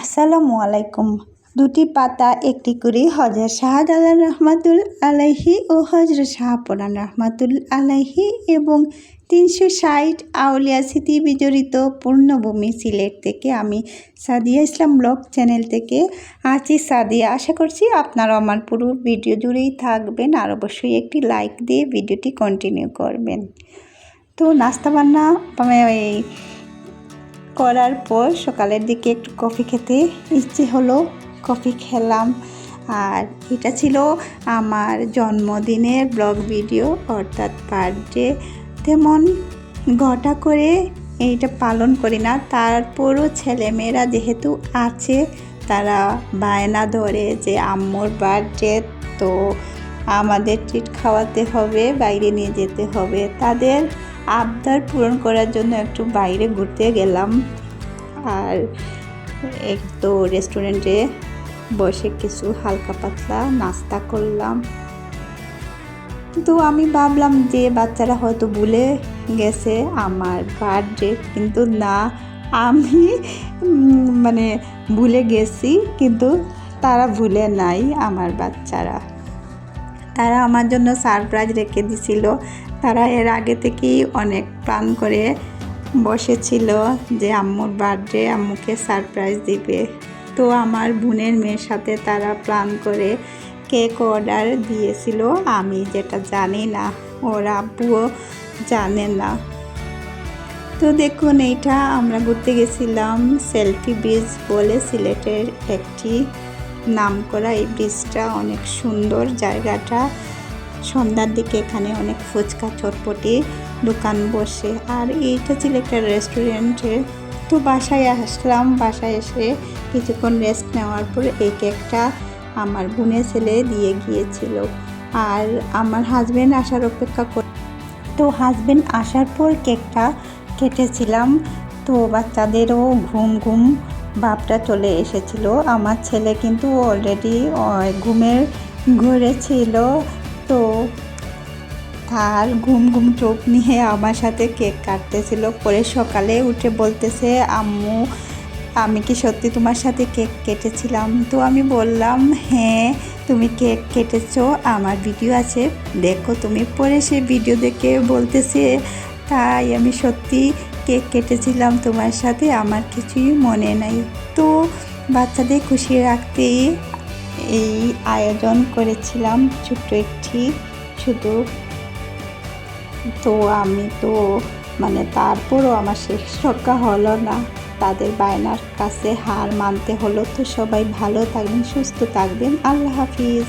আসসালামু আলাইকুম। দুটি পাতা, একটি করে হজরত শাহজালাল রহমাতুল আলাইহি ও হজরত শাহপুরান রহমাতুল আলাইহি এবং তিনশো ষাট আউলিয়া স্মৃতি বিজড়িত পূর্ণভূমি সিলেট থেকে আমি সাদিয়া ইসলাম ব্লগ চ্যানেল থেকে আছি সাদিয়া। আশা করছি আপনারা আমার পুরো ভিডিও জুড়েই থাকবেন আর অবশ্যই একটি লাইক দিয়ে ভিডিওটি কন্টিনিউ করবেন। তো নাস্তা বান্না এই করার পর সকালের দিকে একটু কফি খেতে ইচ্ছে হলো। কফি খেলাম। আর এটা ছিল আমার জন্মদিনের ব্লগ ভিডিও, অর্থাৎ বার্থডে। তেমন ঘটা করে এইটা পালন করি না। তারপরও ছেলেমেয়েরা যেহেতু আছে, তারা বায়না ধরে যে, আম্মুর বার্থডে, তো আমাদের ট্রিট খাওয়াতে হবে, বাইরে নিয়ে যেতে হবে। তাদের আবদার পূরণ করার জন্য একটু বাইরে ঘুরতে গেলাম। আর এক তো রেস্টুরেন্টে বসে কিছু হালকা পাতলা নাস্তা করলাম। তো আমি ভাবলাম যে বাচ্চারা হয়তো ভুলে গেছে, আমার বার্থডে কিন্তু না, আমি মানে ভুলে গেছি, কিন্তু তারা ভুলে নাই আমার বাচ্চারা। তারা আমার জন্য সারপ্রাইজ রেখে দিছিল। তারা এর আগে থেকেই অনেক প্ল্যান করে বসেছিল যে আম্মুর বার্থডে আম্মুকে সারপ্রাইজ দিবে। তো আমার বোনের মেয়ের সাথে তারা প্ল্যান করে কেক অর্ডার দিয়েছিল। আমি যেটা জানি না, ওর আব্বুও জানে না। তো দেখুন, এইটা আমরা ঘুরতে গেছিলাম সেলফি ব্রিজ বলে সিলেটের একটি নাম করা এই ব্রিজটা অনেক সুন্দর জায়গাটা। সন্ধ্যার দিকে এখানে অনেক ফুচকা চটপটি দোকান বসে। আর এইটা ছিল একটা রেস্টুরেন্টে তো বাসায় আসলাম, বাসায় এসে কিছুক্ষণ রেস্ট নেওয়ার পর এই কেকটা আমার বোনের ছেলে দিয়ে গিয়েছিল। আর আমার হাজব্যান্ড আসার অপেক্ষা কর, তো হাজব্যান্ড আসার পর কেকটা কেটেছিলাম। তো বাচ্চাদেরও ঘুম ঘুম ভাবটা চলে এসেছিল। আমার ছেলে কিন্তু অলরেডি ঘুমের ঘরে ছিল। তো তার ঘুম ঘুম চোখ নিয়ে আমার সাথে কেক কাটতেছিল। পরে সকালে উঠে বলতেছে, আম্মু, আমি কি সত্যি তোমার সাথে কেক কেটেছিলাম? তো আমি বললাম হ্যাঁ তুমি কেক কেটেছো, আমার ভিডিও আছে। দেখো তুমি। পরে সে ভিডিও দেখে বলতেছে, তাই আমি সত্যি কেক কেটেছিলাম তোমার সাথে, আমার কিছুই মনে নাই। তো বাচ্চাদের খুশি রাখতেই এই আয়োজন করেছিলাম ছোট্ট একটি শুধু। তো আমি তো মানে তারপরও আমার শেষ রক্ষা হলো না। তাদের বায়নার কাছে হার মানতে হলো তো সবাই ভালো থাকবেন, সুস্থ থাকবেন। আল্লাহ হাফিজ।